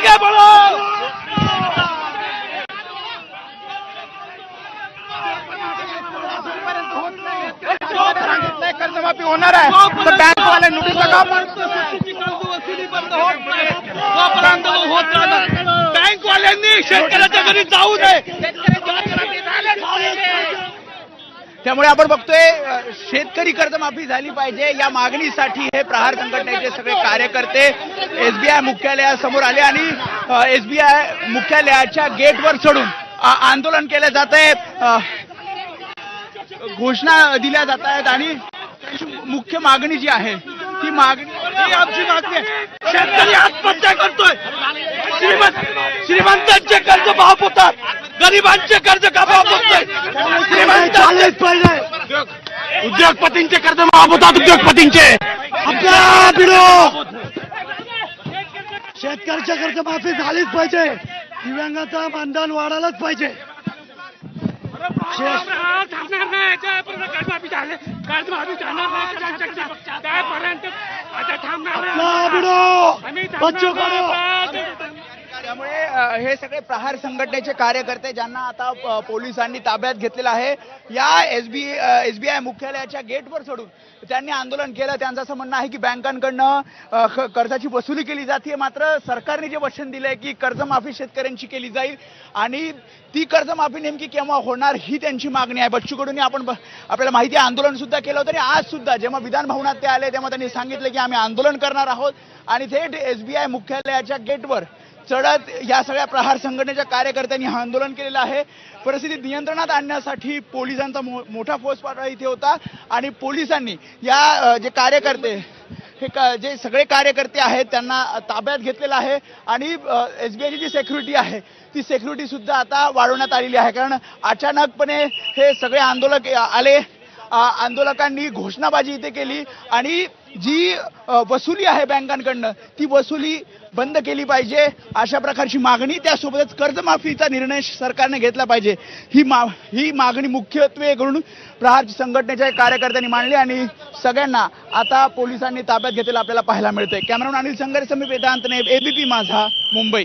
आगे बढ़ो कर्जमाफी होणार आहे. तर बँकवाले नोटीस लगा तोपर्यंत होत राहणार बँकवाल्यांनी शेतकऱ्याच्या घरी जाऊ नये. त्यामुळे आपण बघतोय शेतकरी कर्जमाफी झाली पाहिजे. या मागणीसाठी हे प्रहार संघटनेचे सगळे कार्यकर्ते एसबीआय मुख्यालयासमोर आले आणि एसबीआय मुख्यालयाच्या गेटवर चढून आंदोलन केलं जात आहे. घोषणा दिल्या जात आहेत आणि मुख्य मागणी जी आहे ती मागणी आमची मागणी आहे. शेतकरी आत्महत्या करतोय. श्रीमंत श्रीमंतांचे कर्ज माफ होतात. गरिबांचे कर्ज का माफ होत नाही उद्योगपतींचे कर्ज माफ होतात उद्योगपतींचे. शेतकऱ्याच्या कर्जमाफी झालीच पाहिजे. दिव्यांगाचं मानधन वाढायलाच पाहिजे. थांबणार नाही कर्जमाफी झाले कर्जमाफी त्यापर्यंत आता आपला बिडो बच्चू कडो त्यामुळे हे सगळे प्रहार संघटनेचे कार्यकर्ते ज्यांना आता पोलिसांनी ताब्यात घेतलेलं आहे या S B S B I मुख्यालयाच्या गेटवर सोडून त्यांनी आंदोलन केलं. त्यांचं असं म्हणणं आहे की बँकांकडनं ख- कर्जाची वसुली केली जाते मात्र सरकारने जे वचन दिलं आहे की कर्जमाफी शेतकऱ्यांची केली जाईल आणि ती कर्जमाफी नेमकी केव्हा होणार ही त्यांची मागणी आहे. बच्चू आपण ब- आपल्याला माहिती आहे आंदोलन सुद्धा केलं होतं आणि आज सुद्धा जेव्हा विधान भवनात ते आले तेव्हा त्यांनी सांगितलं की आम्ही आंदोलन करणार आहोत. आणि थेट एस बी आय मुख्यालयाच्या गेटवर चढत या सगळ्या प्रहार संघटनेच्या कार्यकर्त्यांनी हा आंदोलन केलेलं आहे. परिस्थिती नियंत्रणात आणण्यासाठी पोलिसांचा मो- मोठा फौजफाटा इथे होता. आणि पोलिसांनी या जे कार्यकर्ते हे का- जे सगळे कार्यकर्ते आहेत त्यांना ताब्यात घेतलेलं आहे. आणि एस बी आयची जी सेक्युरिटी आहे ती सेक्युरिटी सुद्धा आता वाढवण्यात आलेली आहे. कारण अचानकपणे हे सगळे आंदोलक आले. आंदोलकांनी घोषणाबाजी इथे केली. आणि जी वसुली आहे बँकांकडनं ती वसुली बंद केली पाहिजे. अशा प्रकारची मागणी त्यासोबतच कर्जमाफीचा निर्णय सरकारने घेतला पाहिजे. ही मा ही मागणी मुख्यत्वे करून प्रहार संघटनेच्या कार्यकर्त्यांनी मांडली आणि सगळ्यांना आता पोलिसांनी ताब्यात घेतलेलं आपल्याला पाहायला मिळतंय. कॅमेरामॅन अनिल संघर्ष समीप वेदांतने एबीपी माझा मुंबई.